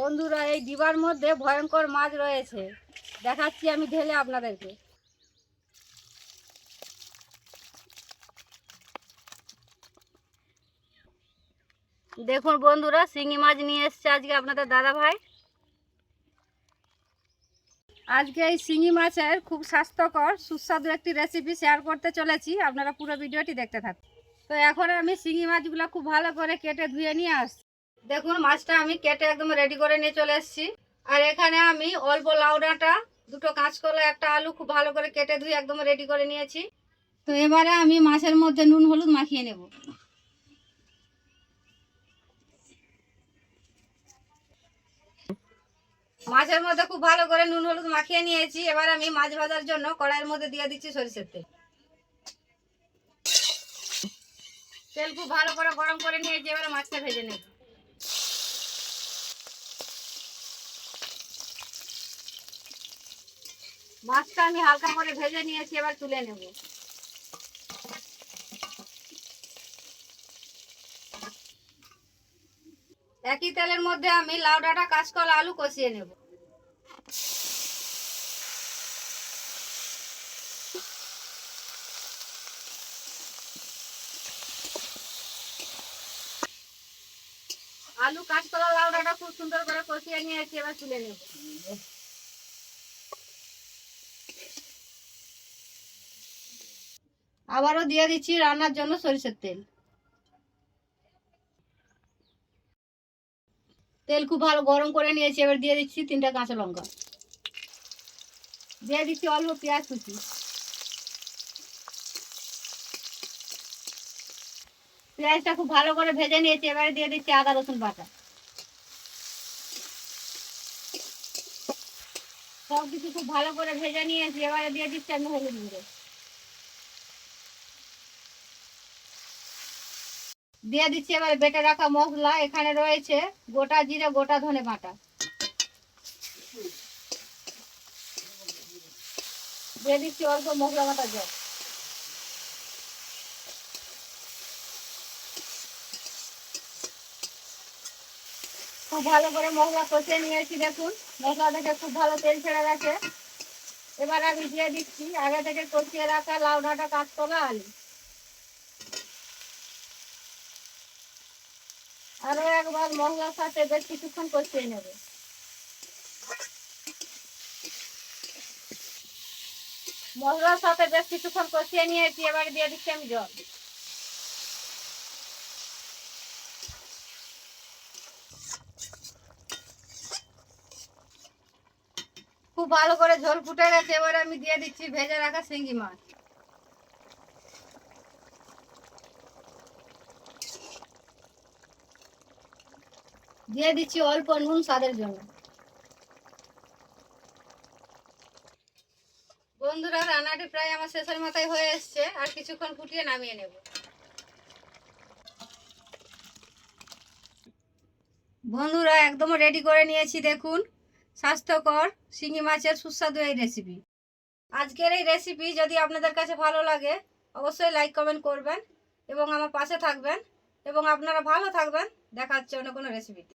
বন্ধুরা, এই ডিবার মধ্যে ভয়ঙ্কর মাছ রয়েছে। দেখাচ্ছি আমি ঢেলে আপনাদেরকে। দেখুন বন্ধুরা, শিঙি মাছ নিয়ে এসছে আজকে আপনাদের দাদা ভাই আজকে এই শিঙি মাছের খুব স্বাস্থ্যকর, সুস্বাদু একটি রেসিপি শেয়ার করতে চলেছি। আপনারা পুরো ভিডিওটি দেখতে থাকুন। তো এখন আমি শিঙি মাছগুলো খুব ভালো করে কেটে ধুয়ে নিয়ে আসছি। দেখুন, মাছটা আমি কেটে একদম রেডি করে নিয়ে চলে এসেছি। আর এখানে আমি অল্প লাউ ডাঁটা দুটো কাঁচকলা, একটা আলু খুব ভালো করে কেটে ধুয়ে একদম রেডি করে নিয়েছি। তো এবারে আমি মাছের মধ্যে নুন, হলুদ মাখিয়ে নেব। মাছের মধ্যে খুব ভালো করে নুন, হলুদ মাখিয়ে নিয়েছি। এবার আমি মাছ ভাজার জন্য কড়াইয়ের মধ্যে দিয়ে দিচ্ছি সরিষার তেল। তেল খুব ভালো করে গরম করে নিয়েছি, এবারে মাছটা ভেজে নেব। মাছটা আমি হালকা করে ভেজে নিয়েছি, এবার তুলে নেব। একই তেলের মধ্যে আমি লাউ ডাঁটা, কাঁচকলা, আলু কষিয়ে নেব। আলু, কাঁচকলা, লাউ ডাঁটা খুব সুন্দর করে কষিয়ে নিয়েছি, এবার তুলে নেব। আবারও দিয়ে দিচ্ছি রান্নার জন্য সরিষার তেল। তেল খুব ভালো গরম করে নিয়েছি, এবার দিয়ে দিচ্ছি তিনটা কাঁচা লঙ্কা। দিয়ে দিচ্ছি অল্প পেঁয়াজ কুচি। পেঁয়াজটা খুব ভালো করে ভেজে নিয়েছি, এবারে দিয়ে দিচ্ছি আদা, রসুন বাটা। সব কিছু খুব ভালো করে ভেজে নিয়েছি, এবারে দিয়ে দিচ্ছি আমি হলুদ গুঁড়ো। দিয়ে দিচ্ছি এবার বেটে রাখা মশলা, এখানে রয়েছে গোটা জিরে, গোটা ধনে বাটা দিয়ে দিচ্ছি অল্প মশলা বাটা জল। খুব ভালো করে মশলা কষিয়ে নিয়েছি দেখুন। মশলা থেকে খুব ভালো তেল ছেড়ে গেছে। এবার আমি দিয়ে দিচ্ছি আগে থেকে কষিয়ে রাখা লাউ ডাঁটা কাঁচকলা আলু। আরও একবার মশলার সাথে বেশ কিছুক্ষণ কষিয়ে নেব। মশলার সাথে বেশ কিছুক্ষণ কষিয়ে নিয়েছি, এবারে দিয়ে দিচ্ছি আমি জল। খুব ভালো করে ঝোল ফুটে গেছে, এবারে আমি দিয়ে দিচ্ছি ভেজে রাখা শিঙ্গি মাছ। দিয়ে দিচ্ছি অল্প নুন স্বাদের জন্য। বন্ধুরা, রান্নাটি প্রায় আমার শেষের মাথায় হয়ে এসছে। আর কিছুক্ষণ ফুটিয়ে নামিয়ে নেব। বন্ধুরা একদম রেডি করে নিয়েছি, দেখুন। স্বাস্থ্যকর শিঙি মাছের সুস্বাদু এই রেসিপি আজকের এই রেসিপি যদি আপনাদের কাছে ভালো লাগে, অবশ্যই লাইক কমেন্ট করবেন এবং আমার পাশে থাকবেন এবং আপনারা ভালো থাকবেন দেখা হচ্ছে অন্য কোনো রেসিপিতে